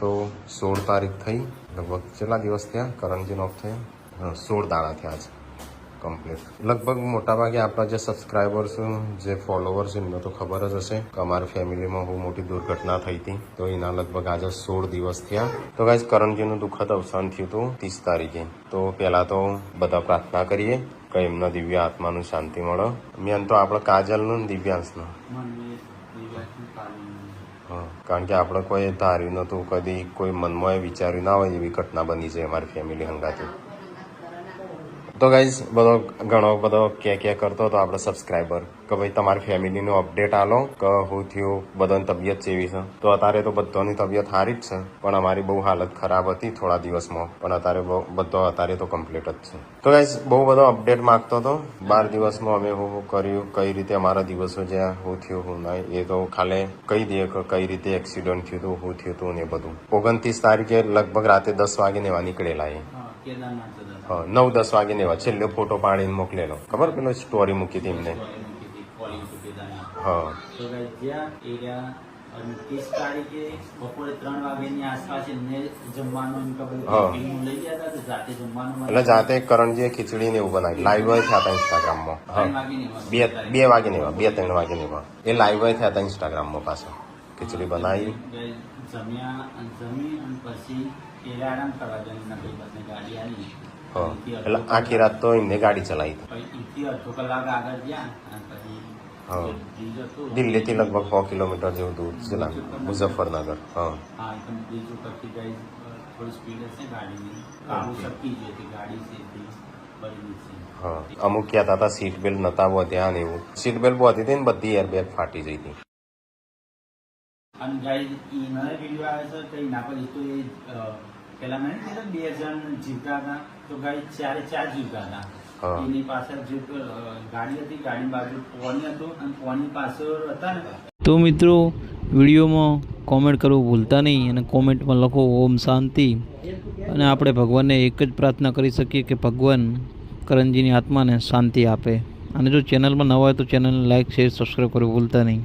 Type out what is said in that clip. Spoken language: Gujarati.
તો સોળ તારીખ થઈ, લગભગ કેટલા દિવસ થયા? કરંજીનો ઓફ થયા. સોળ દાડા થયા છે કમ્પ્લીટ લગભગ મોટાભાગે આપણા જે સબસ્ક્રાઈબર્સ જે ફોલોવર્સ એમને તો ખબર જ હશે કે અમારી ફેમિલીમાં બહુ મોટી દુર્ઘટના થઈ હતી. તો એના લગભગ આજે સોળ દિવસ થયા. તો ગાઈઝ કરણજીનું દુઃખદ અવસાન થયું હતું ત્રીસ તારીખે. તો પહેલાં તો બધા પ્રાર્થના કરીએ કે એમના દિવ્ય આત્માનું શાંતિ મળે. મેન તો આપણે કાજલનું દિવ્યાંશનું. કારણ કે આપણે કોઈ ધાર્યું નહોતું કદી કોઈ મનમાં વિચાર્યું ના હોય એવી ઘટના બની છે અમારી ફેમિલી હંગાથી તો ગાઈઝ બધો ઘણો બધો કે કે કરતો હતો આપણો સબસ્ક્રાઈબર કે ભાઈ તમારી ફેમિલીનું અપડેટ આલો કે હું થયું, બધાની તબિયત ચેવી છે? તો અત્યારે તો બધાની તબિયત સારી જ છે, પણ અમારી બહુ હાલત ખરાબ હતી થોડા દિવસમાં, પણ અત્યારે બધો અત્યારે તો કમ્પ્લીટ જ છે. તો ગાઈઝ બહુ બધો અપડેટ માંગતો હતો. બાર દિવસમાં અમે હું કર્યું, કઈ રીતે અમારા દિવસો જ્યાં હું થયું, હું નહીં, એ તો ખાલી કહી દઈએ કે કઈ રીતે એક્સિડન્ટ થયું હતું, હું થયું હતું ને બધું. ઓગણત્રીસ તારીખે લગભગ રાતે દસ વાગે નેવા નીકળેલા એ. નવ દસ વાગીને એવા છેલ્લે ફોટો પાડીને મોકલેલો. ખબર પેલો સ્ટોરી મૂકી હતી એમને? હા. ત્રીસ તારીખે બપોરે ત્રણ વાગ્યાની આસપાસ એમને જમવાનું એમ કે બધું હા. ટિફિનમાં લઈ ગયા હતા જાતે જમવાનું એટલે જાતે કરણજીએ ખીચડી ને એવું બનાવી લાઈવ થયા હતા ઇન્સ્ટાગ્રામમાં બે બે વાગે ને બે ત્રણ વાગે ને એ લાઈવ થયા હતા ઇન્સ્ટાગ્રામમાં પાછો. ખીચડી બનાવી. જમ્યા જમી અને પછી આરામ કરવા ગાડી આવી એટલે અડધો આખી રાત તો એમને ગાડી ચલાવી હતી પછી અહીંથી અડધો કલાક આગળ ગયા અને પછી હા. જે બ્રિજ હતું દિલ્હીથી લગભગ સો કિલોમીટર જેવું દૂર છે લાગે મુઝફ્ફરનગર હા હા એકદમ બ્રિજ ઉપરથી ગઈ થોડી સ્પીડ હશે ગાડીની કાબુ શક્તિ છે કે ગાડી છે તે બની છે હા અમુક કહેતા હતા સીટ બેલ્ટ નતા વધ્યા ને એવું સીટ બેલ્ટ બધી હતી ને બધી એરબેગ ફાટી જઈ હતી અને ગાઈ એનો વીડિયો આવે છે તો એના પર તો એ અ, પેલા મને કીધું બે જણ જીવતા હતા તો ગાઈ ચારે ચાર જીવતા હતા. એની પાછળ જે ગાડી હતી ગાડી બાજુ પોની હતું અને પોની પાછળ હતા ને. તો મિત્રો વિડીયોમાં કોમેન્ટ કરવું ભૂલતા નહીં અને કોમેન્ટમાં લખો ઓમ શાંતિ. અને આપણે ભગવાનને એક જ પ્રાર્થના કરી શકીએ કે ભગવાન કરણજીની આત્માને શાંતિ આપે. અને જો ચેનલમાં નવા હોય તો ચેનલને લાઇક શેર સબસ્ક્રાઈબ કરવું ભૂલતા નહીં.